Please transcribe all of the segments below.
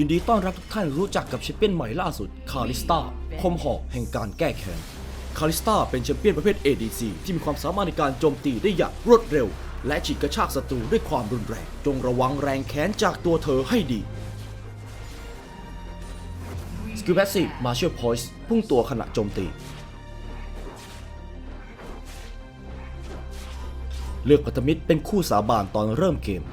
ยินดีต้อนรับทุกท่านรู้จักกับแชมเปี้ยนใหม่ล่าสุดคาริสตาคมหอกแห่งการแก้แค้นคาริสตาเป็นแชมเปี้ยนประเภท ADC ที่มีความสามารถในการโจมตีได้อย่างรวดเร็ว และฉีกกระชากศัตรูด้วยความรุนแรง จงระวังแรงแค้นจากตัวเธอให้ดีสกิลแพสซีฟมาเชียลพอยส์พุ่งตัวขณะโจมตี เลือกพันธมิตรเป็นคู่สาบานตอนเริ่มเกม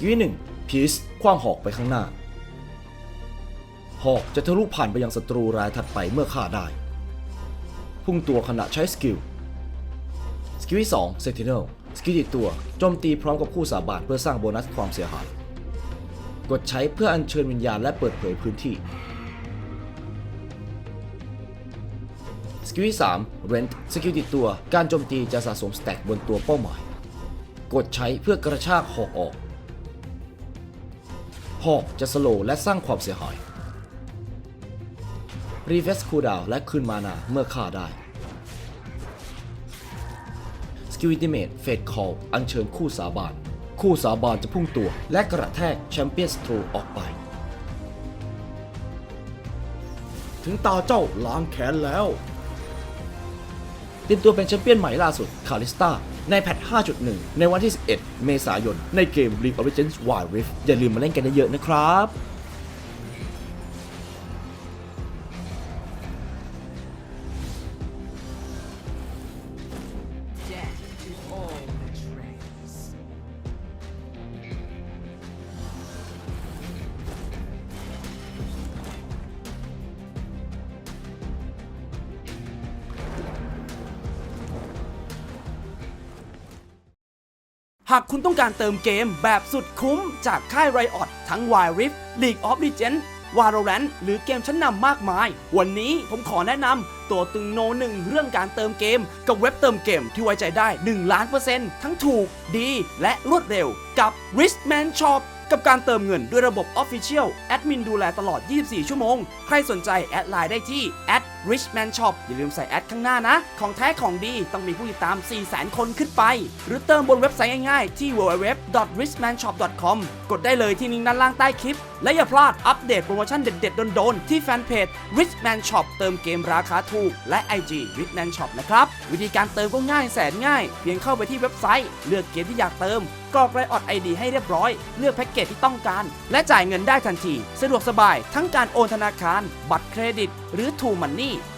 กิลหนึ่งพีซคว้างหอกไปข้างหน้า หอกจะทะลุผ่านไปยังศัตรูรายถัดไปเมื่อฆ่าได้ พุ่งตัวขณะใช้สกิล สกิลที่2 Sentinel สกิลติดตัวโจมตีพร้อมกับคู่สาบานเพื่อสร้างโบนัสความเสียหาย กดใช้เพื่ออัญเชิญวิญญาณและเปิดเผยพื้นที่ สกิลที่3 Rent สกิลติดตัว การโจมตีจะสะสมสแต็กบนตัวเป้าหมาย กดใช้เพื่อกระชากหอกออก หอกจะสโลว์และสร้างความเสียหายรีเฟสคูดาวและคืนมานาเมื่อฆ่าได้สกิล l ิเม e เฟดคอลอัญเชิญคู่สาบาน คู่สาบานจะพุ่งตัว และกระแทกแชมเปี้ยนสโตรออกไป ถึงตาเจ้าล้างแค้นแล้ว ติดตัวเป็นแชมเปี้ยนใหม่ล่าสุดคาลิสตาในแพท 5.1 ในวันที่ 11 เมษายน ในเกม League of Legends Wild Rift อย่าลืมมาเล่นกันเยอะๆนะครับ หากคุณต้องการเติมเกมแบบสุดคุ้มจากค่าย Riot ทั้ง Wild Rift League of Legends Valorant หรือเกมชั้นนำมากมาย วันนี้ผมขอแนะนำตัวตึงโนหนึ่งเรื่องการเติมเกม กับเว็บเติมเกมที่ไว้ใจได้ 1 ล้านเปอร์เซ็นต์ทั้งถูกดีและรวดเร็วกับ Richman Shop กับการเติมเงินด้วยระบบ Official แอดมินดูแลตลอด 24 ชั่วโมง ใครสนใจแอดไลน์ได้ที่ @richman shop อย่าลืมใส่แอดข้างหน้านะ ของแท้ของดีต้องมีผู้ติดตาม 400,000 คนขึ้นไป หรือเติมบนเว็บไซต์ง่ายๆที่ www.richmanshop.com กดได้เลยที่ลิงก์ด้านล่างใต้คลิป และอย่าพลาดอัปเดตโปรโมชั่นเด็ดๆโดนๆ ที่แฟนเพจ richman shop เติมเกมราคาถูก และ IG richman shop นะครับ วิธีการเติมก็ง่ายแสนง่าย เพียงเข้าไปที่เว็บไซต์ เลือกเกมที่อยากเติมกรอกรายออดไอดีให้เรียบร้อย เลือกแพ็กเกจที่ต้องการ และจ่ายเงินได้ทันที สะดวกสบายทั้งการโอนธนาคาร บัตรเครดิต หรือทูมันนี่